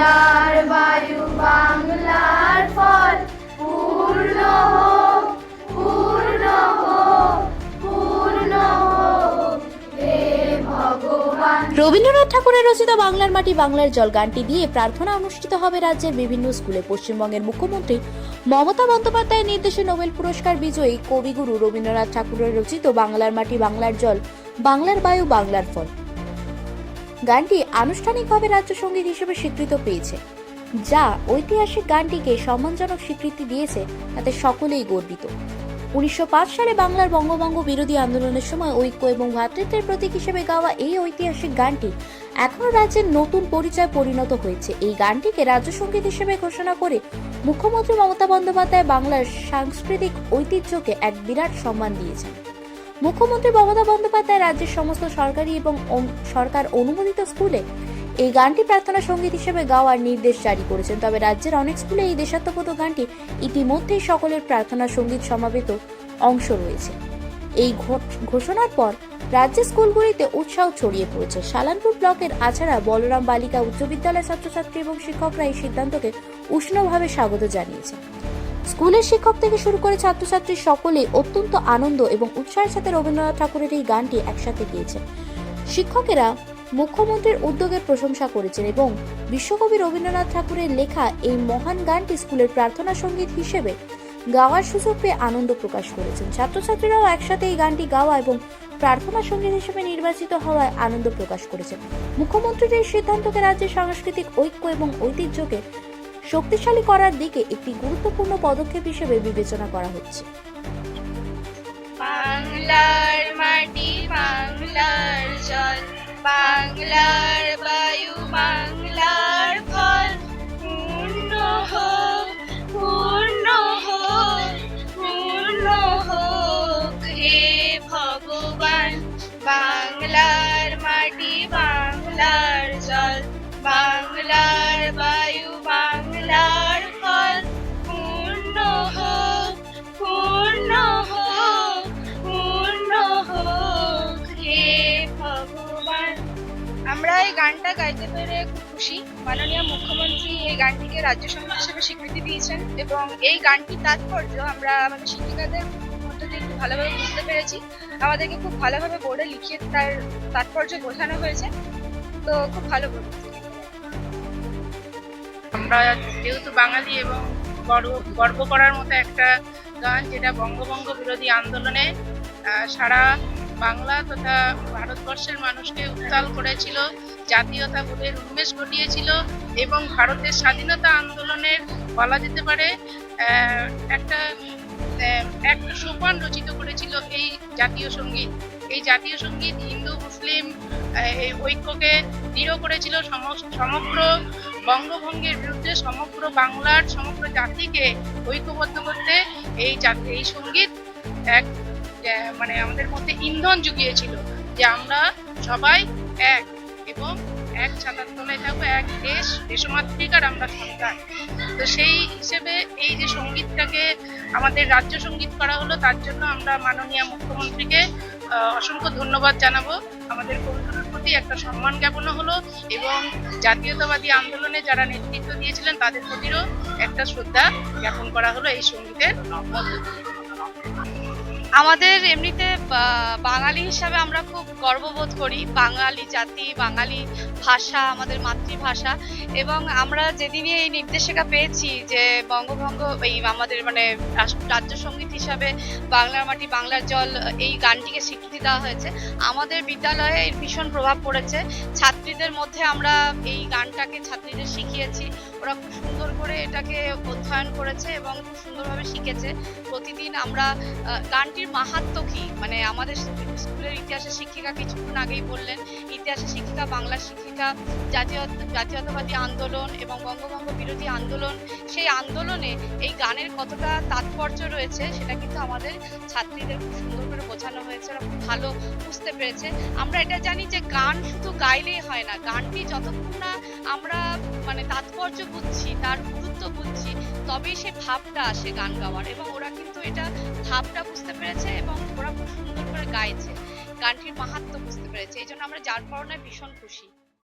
বাংলার বায়ু, বাংলার ফল পূর্ণ হোক পূর্ণ হোক, পূর্ণ রবীন্দ্রনাথ ঠাকুরের রচিত বাংলার মাটি, বাংলার জল গানটি দিয়ে প্রার্থনা অনুষ্ঠিত হবে রাজ্যের বিভিন্ন স্কুলে। পশ্চিমবঙ্গের মুখ্যমন্ত্রী মমতা বন্দ্যোপাধ্যায়ের নির্দেশে নোবেল পুরস্কার বিজয়ী কবিগুরু রবীন্দ্রনাথ ঠাকুরের রচিত বাংলার মাটি, বাংলার জল, বাংলার বায়ু, বাংলার ফল গানটি আনুষ্ঠানিকভাবে রাজ্য সংগীত হিসেবে স্বীকৃত পেয়েছে, যা ঐতিহাসিক গানটিকে সম্মানজনক স্বীকৃতি দিয়েছে, তাতে সকলেই গর্বিত। উনিশশো পাঁচ সালে বাংলার বঙ্গভঙ্গ বিরোধী আন্দোলনের সময় ঐক্য এবং ভ্রাতৃত্বের প্রতীক হিসেবে গাওয়া এই ঐতিহাসিক গানটি এখনও রাজ্যের নতুন পরিচয় পরিণত হয়েছে। এই গানটিকে রাজ্য সংগীত হিসেবে ঘোষণা করে মুখ্যমন্ত্রী মমতা বন্দ্যোপাধ্যায় বাংলার সাংস্কৃতিক ঐতিহ্যকে এক বিরাট সম্মান দিয়েছেন। মুখ্যমন্ত্রী মমতা বন্দ্যোপাধ্যায় রাজ্যের সমস্ত সরকারি এবং সরকার অনুমোদিত স্কুলে এই গানটি প্রার্থনা সংগীত হিসেবে গাওয়ার নির্দেশ জারি করেছেন। তবে রাজ্যের অনেক স্কুলে এই দেশাত্মবোধ গানটি ইতিমধ্যেই সকলের প্রার্থনা সংগীত সমাবেত অংশ রয়েছে। এই ঘোষণার পর রাজ্যের স্কুলগুলিতে উৎসাহ ছড়িয়ে পড়েছে। সালানপুর ব্লকের আছাড়া বলরাম বালিকা উচ্চ বিদ্যালয়ের ছাত্রছাত্রী এবং শিক্ষকরা এই সিদ্ধান্তকে উষ্ণভাবে স্বাগত জানিয়েছে স্কুলের শিক্ষক থেকে শুরু করে ছাত্রছাত্রী সকলেই অত্যন্ত আনন্দ এবং উৎসাহের সাথে রবীন্দ্রনাথ ঠাকুরের এই গানটি একসাথে গিয়েছেন। শিক্ষকেরা মুখ্যমন্ত্রীর উদ্যোগের প্রশংসা করেছেন এবং বিশ্বকবি রবীন্দ্রনাথ ঠাকুরের লেখা এই মহান গানটি স্কুলের প্রার্থনা সংগীত হিসেবে গাওয়ার সুযোগ পেয়ে আনন্দ প্রকাশ করেছেন। ছাত্রছাত্রীরাও একসাথে এই গানটি গাওয়া এবং প্রার্থনা সংগীত হিসেবে নির্বাচিত হওয়ায় আনন্দ প্রকাশ করেছেন। মুখ্যমন্ত্রীর এই সিদ্ধান্তকে রাজ্যের সাংস্কৃতিক ঐক্য এবং ঐতিহ্যকে শক্তিশালী করার দিকে একটি গুরুত্বপূর্ণ পদক্ষেপ হিসেবে বিবেচনা করা হচ্ছে। বাংলার মাটি, বাংলার জল, বাংলার আমরা এই গানটা গাইতে পেরে খুব খুশি। মাননীয় মুখ্যমন্ত্রী এই গানটিকে রাজ্য সংগীত হিসেবে স্বীকৃতি দিয়েছেন এবং এই গানটির তাৎপর্য আমরা আমাদের শিক্ষিকাদের মধ্যে দিয়ে খুব ভালোভাবে বুঝতে পেরেছি। আমাদেরকে খুব ভালোভাবে বোর্ডে লিখিয়ে তার তাৎপর্য বোঝানো হয়েছে। তো খুব ভালো বলেছে। আমরা যেহেতু বাঙালি এবং গর্ব করার মতো একটা গান, যেটা বঙ্গভঙ্গ বিরোধী আন্দোলনে সারা বাংলা তথা ভারতবর্ষের মানুষকে উত্তাল করেছিল, জাতীয়তা বোধের উন্মেষ ঘটিয়েছিল এবং ভারতের স্বাধীনতা আন্দোলনের বলা যেতে পারে একটা একটা সোপান রচিত করেছিল এই জাতীয় সংগীত। এই জাতীয় সংগীত হিন্দু, মুসলিম এই ঐক্যকে দৃঢ় করেছিল সম- সমগ্র বঙ্গভঙ্গের বিরুদ্ধে সমগ্র বাংলার, সমগ্র জাতিকে ঐক্যবদ্ধ করতে এই এই সংগীত এক মানে আমাদের মধ্যে ইন্ধন জুগিয়েছিল। যে আমরা সবাই এক এবং এক ছাতার তলায় থাকব, এক দেশ দেশমাতৃকার আমরা সন্তান। তো সেই হিসেবে এই যে সঙ্গীতটাকে আমাদের রাজ্য সংগীত করা হলো, তার জন্য আমরা মাননীয় মুখ্যমন্ত্রীকে অসংখ্য ধন্যবাদ জানাব। আমাদের কবিগুরুর প্রতি একটা সম্মান জ্ঞাপনও হলো এবং জাতীয়তাবাদী আন্দোলনে যারা নেতৃত্ব দিয়েছিলেন, তাদের প্রতিও একটা শ্রদ্ধা জ্ঞাপন করা হলো এই সঙ্গীতের দিয়ে। আমাদের এমনিতে বাঙালি হিসাবে আমরা খুব গর্ববোধ করি। বাঙালি জাতি, বাঙালি ভাষা, আমাদের মাতৃভাষা। এবং আমরা যেদিনই এই নির্দেশিকা পেয়েছি যে বঙ্গভঙ্গ, এই আমাদের মানে রাজ্য সংগীত হিসাবে বাংলার মাটি, বাংলার জল, এই গানটিকে স্বীকৃতি দেওয়া হয়েছে, আমাদের বিদ্যালয়ে এর ভীষণ প্রভাব পড়েছে। ছাত্রীদের মধ্যে আমরা এই গানটাকে ছাত্রীদের শিখিয়েছি। ওরা খুব সুন্দর করে এটাকে অধ্যয়ন করেছে এবং খুব সুন্দরভাবে শিখেছে। প্রতিদিন আমরা গানটির মাহাত্ম কি? মানে আমাদের স্কুলের ইতিহাসের শিক্ষিকা কিছুক্ষণ আগেই বললেন, ইতিহাসের শিক্ষিকা, বাংলা শিক্ষিকা, জাতীয়, জাতীয়তাবাদী আন্দোলন এবং বঙ্গভঙ্গ বিরোধী আন্দোলন, সেই আন্দোলনে এই গানের কতটা তাৎপর্য রয়েছে সেটা কিন্তু আমাদের ছাত্রীদের খুব সুন্দর বোঝানো হয়েছে, ওরা খুব ভালো বুঝতে পেরেছে। আমরা এটা জানি যে গান শুধু গাইলেই হয় না, গানটি যতক্ষণ না আমরা মানে তাৎপর্য বুঝছি, তার গুরুত্ব বুঝছি, তবেই সে ভাবটা আসে গান গাওয়ার। এবং ওরা কিন্তু এটা ভাবটা বুঝতে পেরেছে এবং ওরা খুব সুন্দর করে গাইছে। গানটির মাহাত্ম বুঝতে পেরেছে, এই জন্য আমরা যার কারণে ভীষণ খুশি।